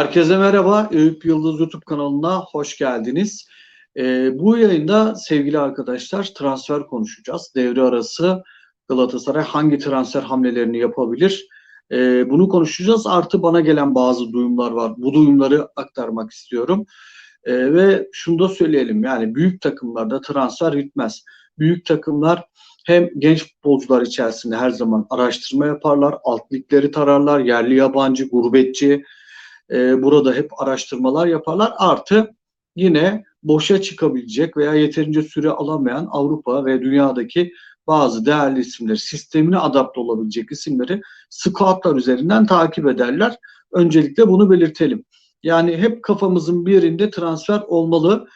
Herkese merhaba. Eyüp Yıldız YouTube kanalına hoş geldiniz. Ee, bu yayında sevgili arkadaşlar transfer konuşacağız. Devre arası Galatasaray hangi transfer hamlelerini yapabilir? Ee, bunu konuşacağız. Artı bana gelen bazı duyumlar var. Bu duyumları aktarmak istiyorum. Ee, ve şunu da söyleyelim. Yani büyük takımlarda transfer bitmez. Büyük takımlar hem genç futbolcular içerisinde her zaman araştırma yaparlar, alt tararlar, yerli yabancı, gurbetçi, e, burada hep araştırmalar yaparlar. Artı yine boşa çıkabilecek veya yeterince süre alamayan Avrupa ve dünyadaki bazı değerli isimleri, sistemine adapte olabilecek isimleri scoutlar üzerinden takip ederler. Öncelikle bunu belirtelim. Yani hep kafamızın bir yerinde transfer olmalı.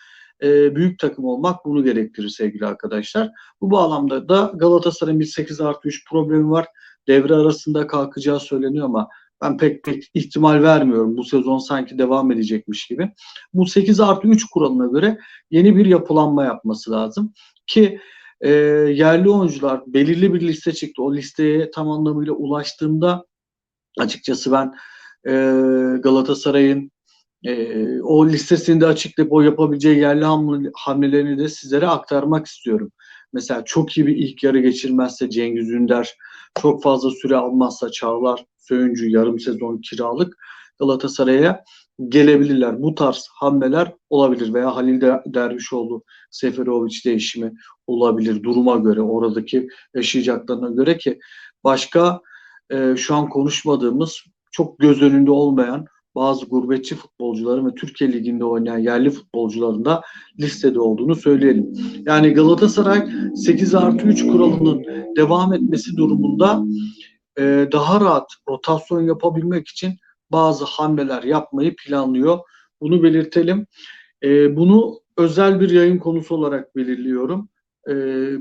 E, büyük takım olmak bunu gerektirir sevgili arkadaşlar. Bu bağlamda da Galatasaray'ın bir 8 artı 3 problemi var. Devre arasında kalkacağı söyleniyor ama ben pek pek ihtimal vermiyorum. Bu sezon sanki devam edecekmiş gibi. Bu 8 artı 3 kuralına göre yeni bir yapılanma yapması lazım. Ki e, yerli oyuncular belirli bir liste çıktı. O listeye tam anlamıyla ulaştığımda açıkçası ben e, Galatasaray'ın e, o listesini de açıklayıp o yapabileceği yerli hamlelerini de sizlere aktarmak istiyorum. Mesela çok iyi bir ilk yarı geçirmezse Cengiz Ünder, çok fazla süre almazsa Çağlar Söyüncü yarım sezon kiralık Galatasaray'a gelebilirler. Bu tarz hamleler olabilir veya Halil Dervişoğlu Seferovic değişimi olabilir duruma göre oradaki yaşayacaklarına göre ki başka e, şu an konuşmadığımız çok göz önünde olmayan bazı gurbetçi futbolcuların ve Türkiye Ligi'nde oynayan yerli futbolcuların da listede olduğunu söyleyelim. Yani Galatasaray 8 artı 3 kuralının devam etmesi durumunda e, daha rahat rotasyon yapabilmek için bazı hamleler yapmayı planlıyor. Bunu belirtelim. E, bunu özel bir yayın konusu olarak belirliyorum. E,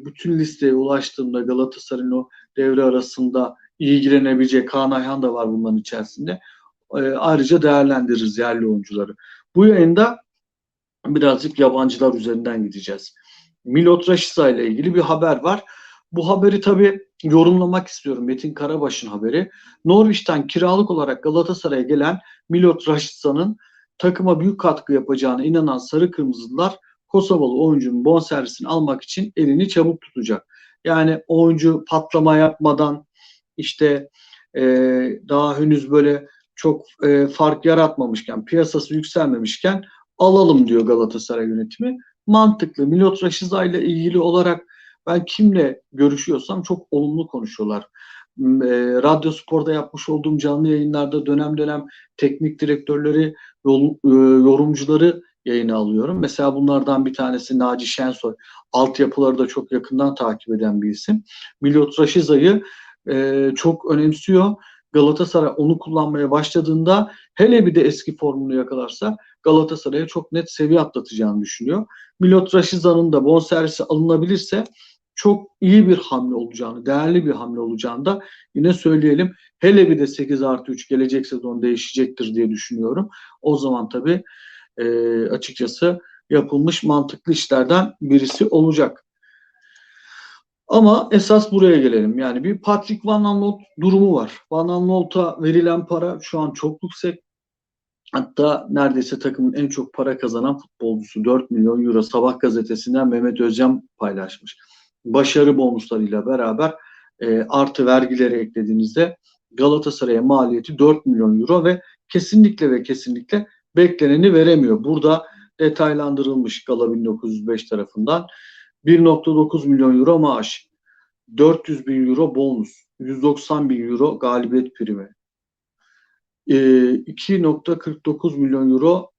bütün listeye ulaştığımda Galatasaray'ın o devre arasında ilgilenebilecek Kaan Ayhan da var bunların içerisinde. E, ayrıca değerlendiririz yerli oyuncuları. Bu yayında birazcık yabancılar üzerinden gideceğiz. Milot Rashica ile ilgili bir haber var. Bu haberi tabii yorumlamak istiyorum. Metin Karabaş'ın haberi. Norwich'ten kiralık olarak Galatasaray'a gelen Milot Rashica'nın takıma büyük katkı yapacağına inanan Sarı Kırmızılar Kosovalı oyuncunun bonservisini almak için elini çabuk tutacak. Yani oyuncu patlama yapmadan işte e, daha henüz böyle çok e, fark yaratmamışken, piyasası yükselmemişken alalım diyor Galatasaray yönetimi. Mantıklı. Milot Rashica ile ilgili olarak ben kimle görüşüyorsam çok olumlu konuşuyorlar. E, Radyo Spor'da yapmış olduğum canlı yayınlarda dönem dönem teknik direktörleri, yol, e, yorumcuları yayına alıyorum. Mesela bunlardan bir tanesi Naci Şensoy. Altyapıları da çok yakından takip eden bir isim. Milot Raşiza'yı e, çok önemsiyor. Galatasaray onu kullanmaya başladığında hele bir de eski formunu yakalarsa Galatasaray'a çok net seviye atlatacağını düşünüyor. Milot Raşiza'nın da bonservisi alınabilirse çok iyi bir hamle olacağını, değerli bir hamle olacağını da yine söyleyelim. Hele bir de 8 artı 3 gelecek sezon değişecektir diye düşünüyorum. O zaman tabii e, açıkçası yapılmış mantıklı işlerden birisi olacak. Ama esas buraya gelelim. Yani bir Patrick Van Aanholt durumu var. Van Aanholt'a verilen para şu an çok yüksek. Hatta neredeyse takımın en çok para kazanan futbolcusu 4 milyon euro Sabah gazetesinden Mehmet Özcan paylaşmış başarı bonuslarıyla beraber e, artı vergileri eklediğinizde Galatasaray'a maliyeti 4 milyon euro ve kesinlikle ve kesinlikle bekleneni veremiyor. Burada detaylandırılmış Gala 1905 tarafından 1.9 milyon euro maaş, 400 bin euro bonus, 190 bin euro galibiyet primi, 2.49 e, milyon euro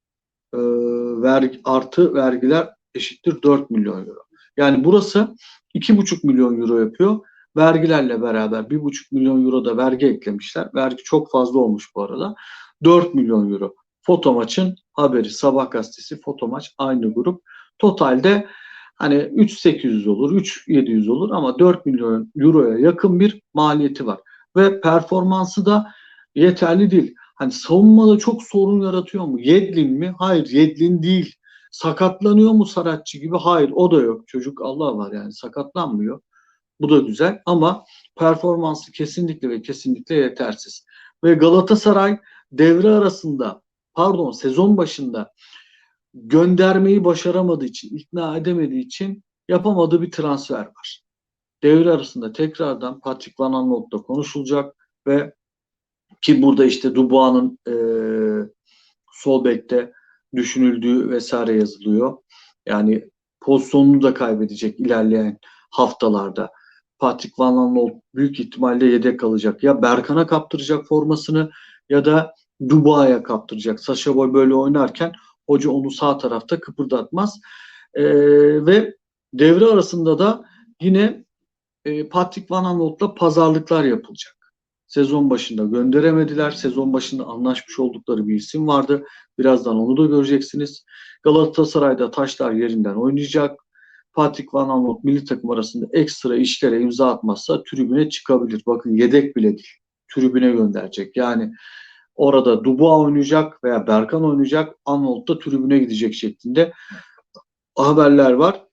e, vergi, artı vergiler eşittir 4 milyon euro. Yani burası 2,5 milyon euro yapıyor. Vergilerle beraber 1,5 milyon euro da vergi eklemişler. Vergi çok fazla olmuş bu arada. 4 milyon euro. Foto maçın haberi. Sabah gazetesi foto maç aynı grup. Totalde hani 3.800 olur, 3.700 olur ama 4 milyon euroya yakın bir maliyeti var. Ve performansı da yeterli değil. Hani savunmada çok sorun yaratıyor mu? Yedlin mi? Hayır Yedlin değil. Sakatlanıyor mu Saratçı gibi? Hayır o da yok. Çocuk Allah var yani sakatlanmıyor. Bu da güzel ama performansı kesinlikle ve kesinlikle yetersiz. Ve Galatasaray devre arasında pardon sezon başında göndermeyi başaramadığı için, ikna edemediği için yapamadığı bir transfer var. Devre arasında tekrardan Patrick Van Aanholt'la konuşulacak ve ki burada işte Dubois'ın e, sol bekte düşünüldüğü vesaire yazılıyor. Yani pozisyonunu da kaybedecek ilerleyen haftalarda. Patrick Van Aanholt büyük ihtimalle yedek kalacak. Ya Berkan'a kaptıracak formasını ya da Dubois'a kaptıracak. Sasha Boy böyle oynarken hoca onu sağ tarafta kıpırdatmaz. Ee, ve devre arasında da yine e, Patrick Van Aanholt'la pazarlıklar yapılacak. Sezon başında gönderemediler. Sezon başında anlaşmış oldukları bir isim vardı. Birazdan onu da göreceksiniz. Galatasaray'da taşlar yerinden oynayacak. Patrick Van Aanholt milli takım arasında ekstra işlere imza atmazsa tribüne çıkabilir. Bakın yedek bile değil. Tribüne gönderecek. Yani orada Dubois oynayacak veya Berkan oynayacak. Arnold da tribüne gidecek şeklinde haberler var.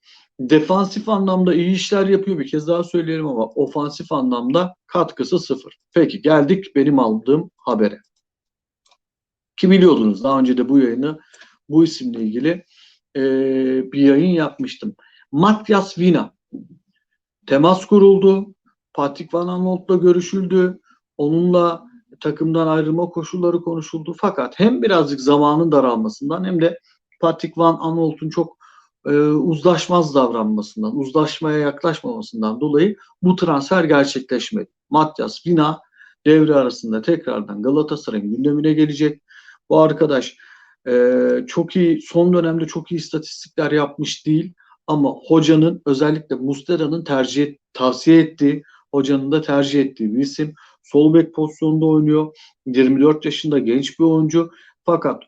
Defansif anlamda iyi işler yapıyor bir kez daha söyleyelim ama ofansif anlamda katkısı sıfır. Peki geldik benim aldığım habere. Ki biliyordunuz daha önce de bu yayını bu isimle ilgili e, bir yayın yapmıştım. Matyas Vina temas kuruldu. Patrick Van Aanholt'la görüşüldü. Onunla takımdan ayrılma koşulları konuşuldu. Fakat hem birazcık zamanın daralmasından hem de Patrick Van Aanholt'un çok e, uzlaşmaz davranmasından, uzlaşmaya yaklaşmamasından dolayı bu transfer gerçekleşmedi. Matyas Vina devre arasında tekrardan Galatasaray'ın gündemine gelecek. Bu arkadaş e, çok iyi, son dönemde çok iyi istatistikler yapmış değil ama hocanın özellikle Mustera'nın tercih tavsiye ettiği, hocanın da tercih ettiği bir isim. Sol bek pozisyonunda oynuyor. 24 yaşında genç bir oyuncu. Fakat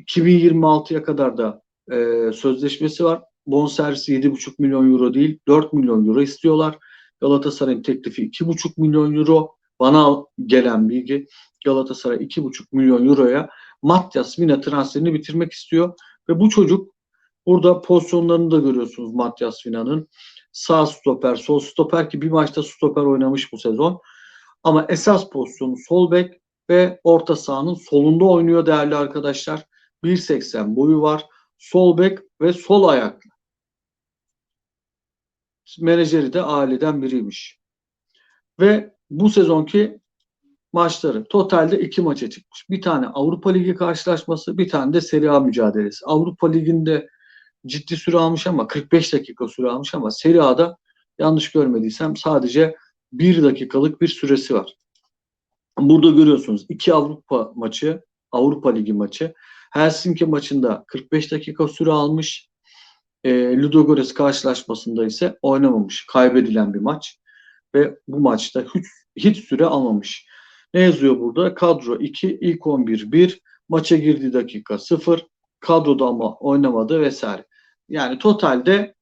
2026'ya kadar da e, sözleşmesi var. Bonservisi 7,5 milyon euro değil 4 milyon euro istiyorlar. Galatasaray'ın teklifi 2,5 milyon euro. Bana gelen bilgi Galatasaray 2,5 milyon euroya Matyas Mina transferini bitirmek istiyor. Ve bu çocuk burada pozisyonlarını da görüyorsunuz Matyas Vina'nın. Sağ stoper, sol stoper ki bir maçta stoper oynamış bu sezon. Ama esas pozisyonu sol bek ve orta sahanın solunda oynuyor değerli arkadaşlar. 1.80 boyu var. Sol bek ve sol ayaklı. Menajeri de aileden biriymiş. Ve bu sezonki maçları totalde iki maça çıkmış. Bir tane Avrupa Ligi karşılaşması, bir tane de Serie A mücadelesi. Avrupa Ligi'nde ciddi süre almış ama 45 dakika süre almış ama Serie A'da yanlış görmediysem sadece bir dakikalık bir süresi var. Burada görüyorsunuz iki Avrupa maçı, Avrupa Ligi maçı. Helsinki maçında 45 dakika süre almış. E, Ludogorets karşılaşmasında ise oynamamış. Kaybedilen bir maç. Ve bu maçta hiç, hiç süre almamış. Ne yazıyor burada? Kadro 2, ilk 11 1, maça girdiği dakika 0, kadroda ama oynamadı vesaire. Yani totalde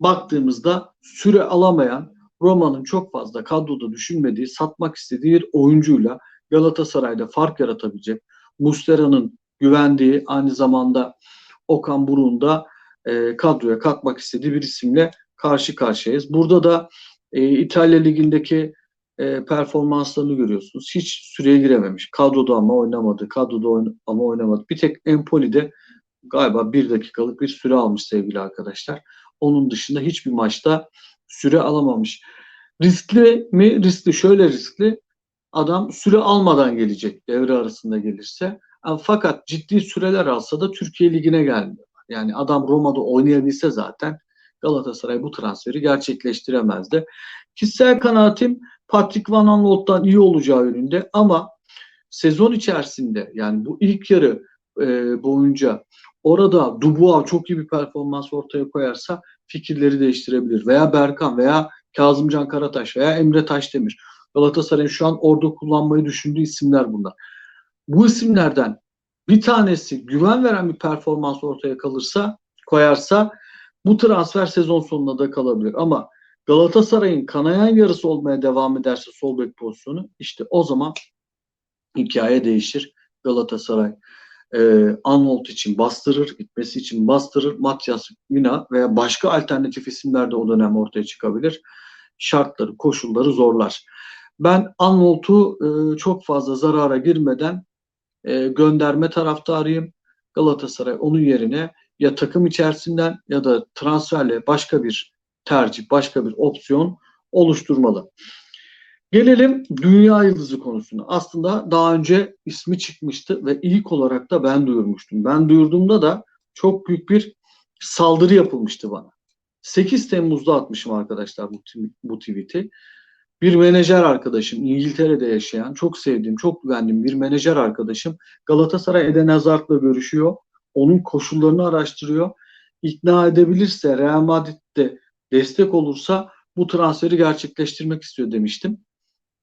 baktığımızda süre alamayan Roma'nın çok fazla kadroda düşünmediği, satmak istediği bir oyuncuyla Galatasaray'da fark yaratabilecek. Mustera'nın güvendiği aynı zamanda Okan Buruk'un da e, kadroya katmak istediği bir isimle karşı karşıyayız. Burada da e, İtalya Ligi'ndeki e, performanslarını görüyorsunuz. Hiç süreye girememiş. Kadroda ama oynamadı. Kadroda oyn ama oynamadı. Bir tek Empoli'de galiba bir dakikalık bir süre almış sevgili arkadaşlar. Onun dışında hiçbir maçta süre alamamış. Riskli mi? Riskli. Şöyle riskli. Adam süre almadan gelecek devre arasında gelirse. Fakat ciddi süreler alsa da Türkiye Ligi'ne gelmiyor. Yani adam Roma'da oynayabilse zaten Galatasaray bu transferi gerçekleştiremezdi. Kişisel kanaatim Patrick Van Aanholt'tan iyi olacağı yönünde ama sezon içerisinde yani bu ilk yarı e, boyunca orada Dubois çok iyi bir performans ortaya koyarsa fikirleri değiştirebilir. Veya Berkan veya Kazımcan Karataş veya Emre Taşdemir. Galatasaray'ın şu an orada kullanmayı düşündüğü isimler bunlar. Bu isimlerden bir tanesi güven veren bir performans ortaya kalırsa, koyarsa bu transfer sezon sonuna da kalabilir. Ama Galatasaray'ın kanayan yarısı olmaya devam ederse sol bek pozisyonu işte o zaman hikaye değişir. Galatasaray e, Arnold için bastırır, gitmesi için bastırır. Matias Mina veya başka alternatif isimler de o dönem ortaya çıkabilir. Şartları, koşulları zorlar. Ben Arnold'u e, çok fazla zarara girmeden e, gönderme taraftarıyım. Galatasaray onun yerine ya takım içerisinden ya da transferle başka bir tercih, başka bir opsiyon oluşturmalı. Gelelim dünya yıldızı konusuna. Aslında daha önce ismi çıkmıştı ve ilk olarak da ben duyurmuştum. Ben duyurduğumda da çok büyük bir saldırı yapılmıştı bana. 8 Temmuz'da atmışım arkadaşlar bu, bu tweet'i. Bir menajer arkadaşım, İngiltere'de yaşayan, çok sevdiğim, çok güvendiğim bir menajer arkadaşım Galatasaray Eden Hazard'la görüşüyor. Onun koşullarını araştırıyor. İkna edebilirse, Real Madrid'de destek olursa bu transferi gerçekleştirmek istiyor demiştim.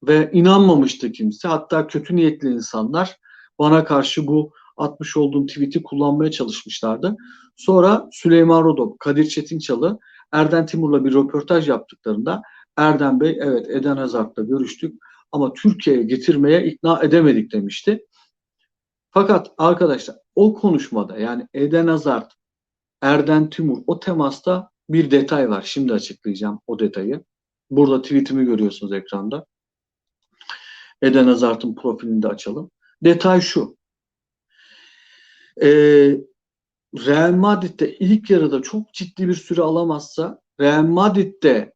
Ve inanmamıştı kimse. Hatta kötü niyetli insanlar bana karşı bu atmış olduğum tweet'i kullanmaya çalışmışlardı. Sonra Süleyman Rodop, Kadir Çetinçalı, Erden Timur'la bir röportaj yaptıklarında Erdem Bey evet Eden Hazard'la görüştük ama Türkiye'ye getirmeye ikna edemedik demişti. Fakat arkadaşlar o konuşmada yani Eden Hazard, Erden Timur o temasta bir detay var. Şimdi açıklayacağım o detayı. Burada tweetimi görüyorsunuz ekranda. Eden Hazard'ın profilini de açalım. Detay şu. Ee, Real Madrid'de ilk yarıda çok ciddi bir süre alamazsa Real Madrid'de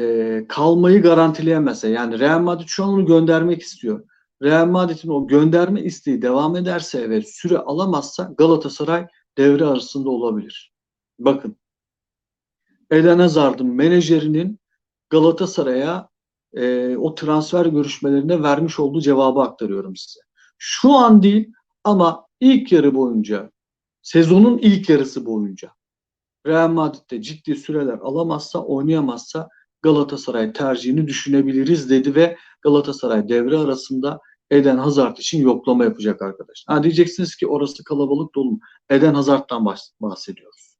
e, kalmayı garantileyemezse yani Real Madrid şu an onu göndermek istiyor. Real Madrid'in o gönderme isteği devam ederse ve süre alamazsa Galatasaray devre arasında olabilir. Bakın Eden Hazard'ın menajerinin Galatasaray'a e, o transfer görüşmelerine vermiş olduğu cevabı aktarıyorum size. Şu an değil ama ilk yarı boyunca sezonun ilk yarısı boyunca Real Madrid'de ciddi süreler alamazsa, oynayamazsa Galatasaray tercihini düşünebiliriz dedi ve Galatasaray devre arasında Eden Hazard için yoklama yapacak arkadaşlar. Ha diyeceksiniz ki orası kalabalık dolu. Eden Hazard'dan bahsediyoruz.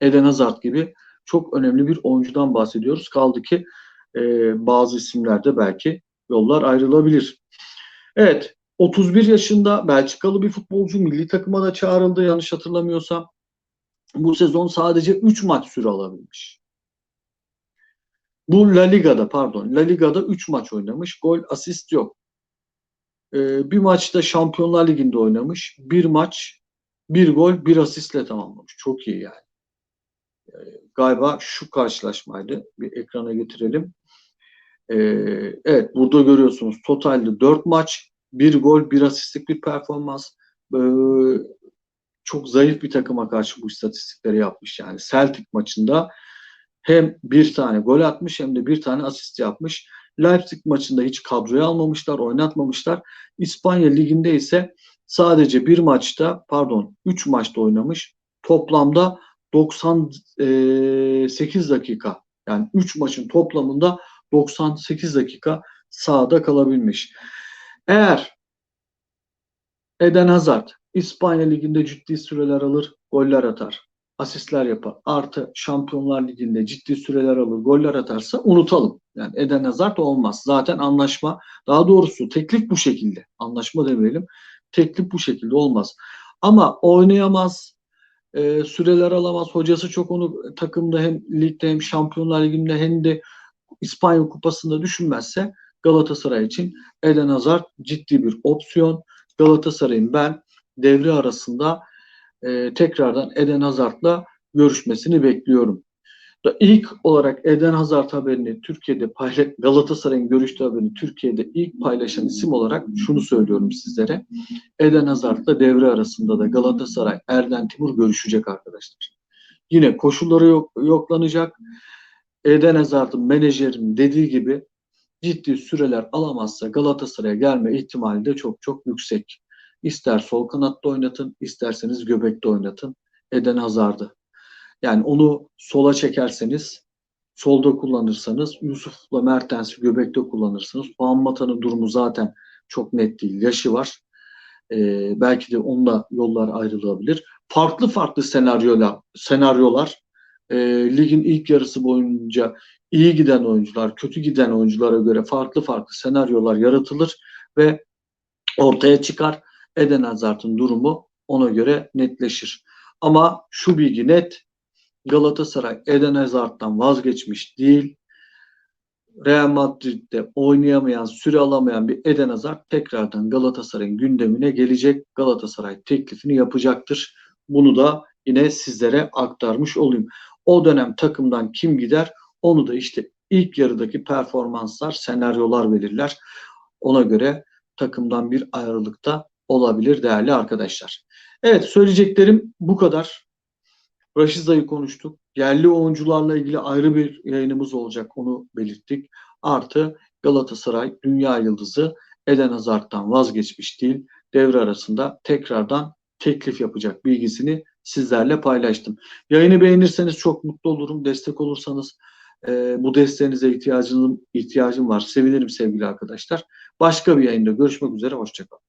Eden Hazard gibi çok önemli bir oyuncudan bahsediyoruz. Kaldı ki e, bazı isimlerde belki yollar ayrılabilir. Evet 31 yaşında Belçikalı bir futbolcu milli takıma da çağrıldı yanlış hatırlamıyorsam. Bu sezon sadece 3 maç süre alabilmiş. Bu La Liga'da pardon La Liga'da 3 maç oynamış. Gol asist yok. Ee, bir maçta Şampiyonlar Ligi'nde oynamış. Bir maç bir gol bir asistle tamamlamış. Çok iyi yani. Ee, galiba şu karşılaşmaydı. Bir ekrana getirelim. Ee, evet burada görüyorsunuz totalde 4 maç bir gol bir asistlik bir performans. Ee, çok zayıf bir takıma karşı bu istatistikleri yapmış yani. Celtic maçında hem bir tane gol atmış hem de bir tane asist yapmış. Leipzig maçında hiç kadroya almamışlar, oynatmamışlar. İspanya liginde ise sadece bir maçta, pardon 3 maçta oynamış. Toplamda 98 dakika yani 3 maçın toplamında 98 dakika sahada kalabilmiş. Eğer Eden Hazard İspanya Ligi'nde ciddi süreler alır, goller atar, asistler yapar. Artı Şampiyonlar Ligi'nde ciddi süreler alır, goller atarsa unutalım. Yani Eden Hazard olmaz. Zaten anlaşma, daha doğrusu teklif bu şekilde. Anlaşma demeyelim. Teklif bu şekilde olmaz. Ama oynayamaz, e, süreler alamaz. Hocası çok onu takımda hem ligde hem Şampiyonlar Ligi'nde hem de İspanya Kupası'nda düşünmezse Galatasaray için Eden Hazard ciddi bir opsiyon. Galatasaray'ın ben devre arasında e, tekrardan Eden Hazard'la görüşmesini bekliyorum. Da ilk olarak Eden Hazard haberini Türkiye'de paylaş Galatasaray'ın görüştüğü haberini Türkiye'de ilk paylaşan isim olarak şunu söylüyorum sizlere. Eden Hazard'la devre arasında da Galatasaray Erden Timur görüşecek arkadaşlar. Yine koşulları yok, yoklanacak. Eden Hazard'ın menajerin dediği gibi ciddi süreler alamazsa Galatasaray'a gelme ihtimali de çok çok yüksek. İster sol kanatta oynatın, isterseniz göbekte oynatın. Eden Hazard'ı. Yani onu sola çekerseniz, solda kullanırsanız, Yusuf'la Mertens'i göbekte kullanırsınız. Juan Mata'nın durumu zaten çok net değil. Yaşı var. Ee, belki de onunla yollar ayrılabilir. Farklı farklı senaryolar, senaryolar e, ligin ilk yarısı boyunca iyi giden oyuncular, kötü giden oyunculara göre farklı farklı senaryolar yaratılır ve ortaya çıkar. Eden Hazard'ın durumu ona göre netleşir. Ama şu bilgi net, Galatasaray Eden Hazard'dan vazgeçmiş değil. Real Madrid'de oynayamayan, süre alamayan bir Eden Hazard tekrardan Galatasaray'ın gündemine gelecek. Galatasaray teklifini yapacaktır. Bunu da yine sizlere aktarmış olayım. O dönem takımdan kim gider onu da işte ilk yarıdaki performanslar, senaryolar belirler. Ona göre takımdan bir ayrılıkta olabilir değerli arkadaşlar. Evet söyleyeceklerim bu kadar. Raşiza'yı konuştuk. Yerli oyuncularla ilgili ayrı bir yayınımız olacak onu belirttik. Artı Galatasaray dünya yıldızı Eden Hazard'dan vazgeçmiş değil. Devre arasında tekrardan teklif yapacak bilgisini sizlerle paylaştım. Yayını beğenirseniz çok mutlu olurum. Destek olursanız e, bu desteğinize ihtiyacım, ihtiyacım var. Sevinirim sevgili arkadaşlar. Başka bir yayında görüşmek üzere. Hoşçakalın.